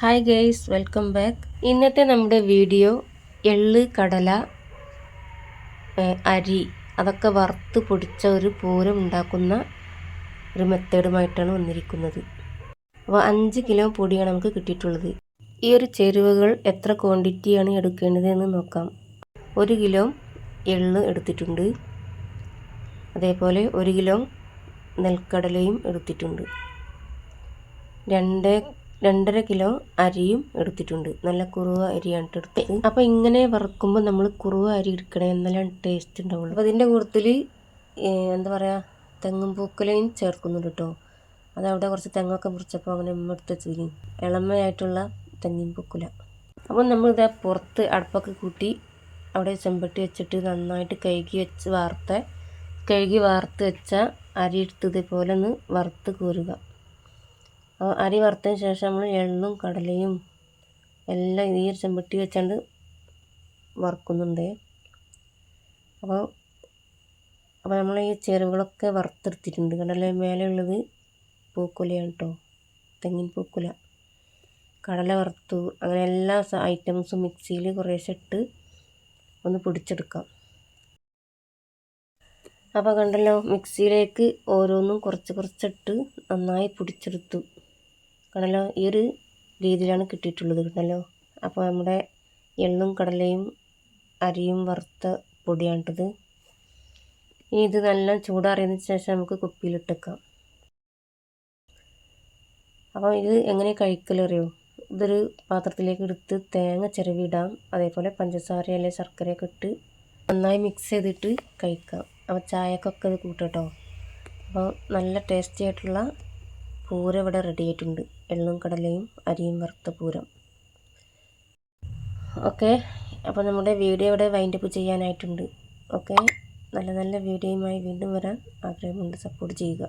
Hi guys welcome back ഇന്നത്തെ നമ്മുടെ video എള്ള് കടല അരി അതൊക്കെ വറുത്ത് പൊടിച്ച ഒരു പൂരം ഉണ്ടാക്കുന്ന ഒരു മെത്തേഡുമായിട്ടാണ് വന്നിരിക്കുന്നത്. അപ്പോൾ അഞ്ച് കിലോ പൊടിയാണ് നമുക്ക് കിട്ടിയിട്ടുള്ളത്. ഈ ഒരു ചേരുവകൾ എത്ര ക്വാണ്ടിറ്റിയാണ് എടുക്കേണ്ടത് എന്ന് നോക്കാം. ഒരു കിലോ എള്ള് എടുത്തിട്ടുണ്ട്. അതേപോലെ ഒരു കിലോ നെൽക്കടലയും എടുത്തിട്ടുണ്ട്. രണ്ട് രണ്ടര കിലോ അരിയും എടുത്തിട്ടുണ്ട്. നല്ല കുറുവ അരിയാണ് എടുത്തത് അപ്പോൾ ഇങ്ങനെ വറുക്കുമ്പോൾ നമ്മൾ കുറുവ അരി എടുക്കണേ എന്നാലും ടേസ്റ്റ് ഉണ്ടാവുള്ളൂ. അപ്പോൾ അതിന്റെ കൂട്ടത്തിൽ എന്താ പറയാ തെങ്ങും പൂക്കലയും ചേർക്കുന്നുണ്ട് കേട്ടോ അതവിടെ കുറച്ച് തെങ്ങൊക്കെ മുറിച്ചപ്പോൾ അങ്ങനെ എടുത്ത് വെച്ചിന് ഇളമയായിട്ടുള്ള തെങ്ങിൻ പൂക്കുല. അപ്പോൾ നമ്മളിത് പുറത്ത് അടുപ്പൊക്കെ കൂട്ടി അവിടെ ചെമ്പട്ടി വെച്ചിട്ട് നന്നായിട്ട് കഴുകി വെച്ച് വാർത്ത കഴുകി വാർത്ത് വെച്ച അരി എടുത്ത് ഇതേപോലെ ഒന്ന് വറുത്ത് കോരുക. അരി വറുത്തതിന് ശേഷം നമ്മൾ എള്ളും കടലയും എല്ലാം ഈ ഒരു ചെമ്പട്ടി വെച്ചാണ്ട് വറുക്കുന്നുണ്ട്. അപ്പോൾ അപ്പോൾ നമ്മൾ ഈ ചേരുവകളൊക്കെ വറുത്തെടുത്തിട്ടുണ്ട്. കടല മേലെയുള്ളത് പൂക്കുലയാണ് കേട്ടോ തെങ്ങിൻ പൂക്കുല. കടല വറുത്തു. അങ്ങനെ എല്ലാ ഐറ്റംസും മിക്സിയിൽ കുറേശ്ശെ ഇട്ട് ഒന്ന് പൊടിച്ചെടുക്കാം. അപ്പോൾ കണ്ടല്ലോ? മിക്സിയിലേക്ക് ഓരോന്നും കുറച്ച് കുറച്ചിട്ട് നന്നായി പൊടിച്ചെടുത്തു. കണ്ടല്ലോ ഈ ഒരു രീതിയിലാണ് കിട്ടിയിട്ടുള്ളത് കണ്ടല്ലോ. അപ്പോൾ നമ്മുടെ എള്ളും കടലയും അരിയും വറുത്ത പൊടിയാണിട്ടത്. ഇനി ഇത് നല്ല ചൂടാറിയതിന് ശേഷം നമുക്ക് കുപ്പിയിലിട്ടേക്കാം. അപ്പോൾ ഇത് എങ്ങനെ കഴിക്കലറിയോ? ഇതൊരു പാത്രത്തിലേക്ക് എടുത്ത് തേങ്ങ ചിരവിടാം. അതേപോലെ പഞ്ചസാര അല്ലെങ്കിൽ ശർക്കരയൊക്കെ ഇട്ട് നന്നായി മിക്സ് ചെയ്തിട്ട് കഴിക്കാം. അപ്പോൾ ചായക്കൊക്കെ ഇത് കൂട്ടട്ടോ അപ്പോൾ നല്ല ടേസ്റ്റി ആയിട്ടുള്ള പൂരം ഇവിടെ റെഡി ആയിട്ടുണ്ട് എള്ളും കടലയും അരിയും വറുത്ത പൂരം. ഓക്കെ. അപ്പോൾ നമ്മുടെ വീഡിയോ ഇവിടെ വൈൻഡപ്പ് ചെയ്യാനായിട്ടുണ്ട്. ഓക്കെ. നല്ല നല്ല വീഡിയോയുമായി വീണ്ടും വരാൻ ആഗ്രഹമുണ്ട്. സപ്പോർട്ട് ചെയ്യുക.